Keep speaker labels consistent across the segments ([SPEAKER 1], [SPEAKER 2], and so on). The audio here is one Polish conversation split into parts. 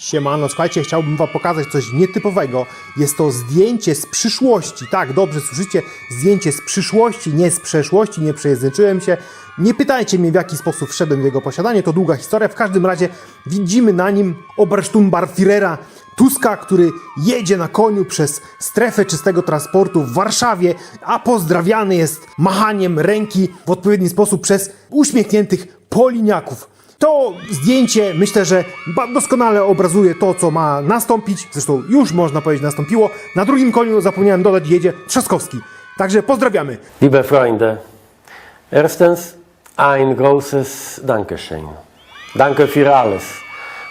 [SPEAKER 1] Siemano, słuchajcie, chciałbym wam pokazać coś nietypowego. Jest to zdjęcie z przyszłości. Tak, dobrze słyszycie, zdjęcie z przyszłości, nie z przeszłości, nie przejęzyczyłem się. Nie pytajcie mnie, w jaki sposób wszedłem w jego posiadanie, to długa historia. W każdym razie widzimy na nim Obersturmbannführera Tuska, który jedzie na koniu przez strefę czystego transportu w Warszawie, a pozdrawiany jest machaniem ręki w odpowiedni sposób przez uśmiechniętych poliniaków. To zdjęcie myślę, że doskonale obrazuje to, co ma nastąpić. Zresztą już można powiedzieć nastąpiło. Na drugim koniu zapomniałem dodać jedzie Trzaskowski. Także pozdrawiamy.
[SPEAKER 2] Liebe Freunde, erstens ein großes Dankeschön. Danke für alles,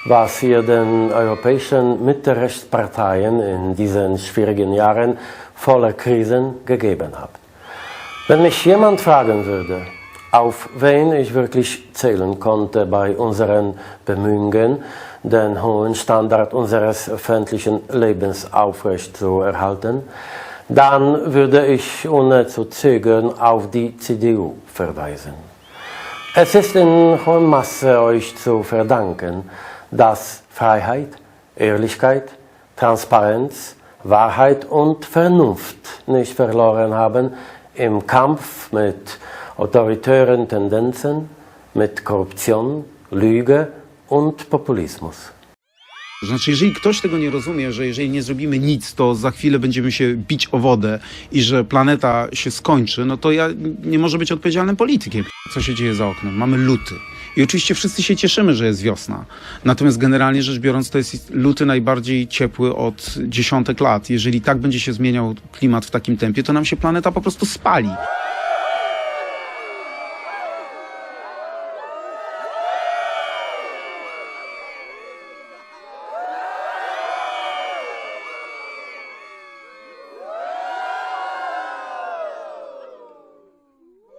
[SPEAKER 2] was ihr den europäischen Mittelrechtsparteien in diesen schwierigen Jahren voller Krisen gegeben habt. Wenn mich jemand fragen würde, auf wen ich wirklich zählen konnte bei unseren Bemühungen, den hohen Standard unseres öffentlichen Lebens aufrecht zu erhalten, dann würde ich ohne zu zögern auf die CDU verweisen. Es ist in hohem Maße euch zu verdanken, dass Freiheit, Ehrlichkeit, Transparenz, Wahrheit und Vernunft nicht verloren haben im Kampf mit autoritären Tendenzen, mit Korruption, Lüge und Populismus.
[SPEAKER 3] Znaczy, jeżeli ktoś tego nie rozumie, że jeżeli nie zrobimy nic, to za chwilę będziemy się bić o wodę i że planeta się skończy, no to ja nie może być odpowiedzialnym politykiem. Co się dzieje za oknem? Mamy luty. I oczywiście wszyscy się cieszymy, że jest wiosna. Natomiast generalnie rzecz biorąc, to jest luty najbardziej ciepły od dziesiątek lat. Jeżeli tak będzie się zmieniał klimat w takim tempie, to nam się planeta po prostu spali.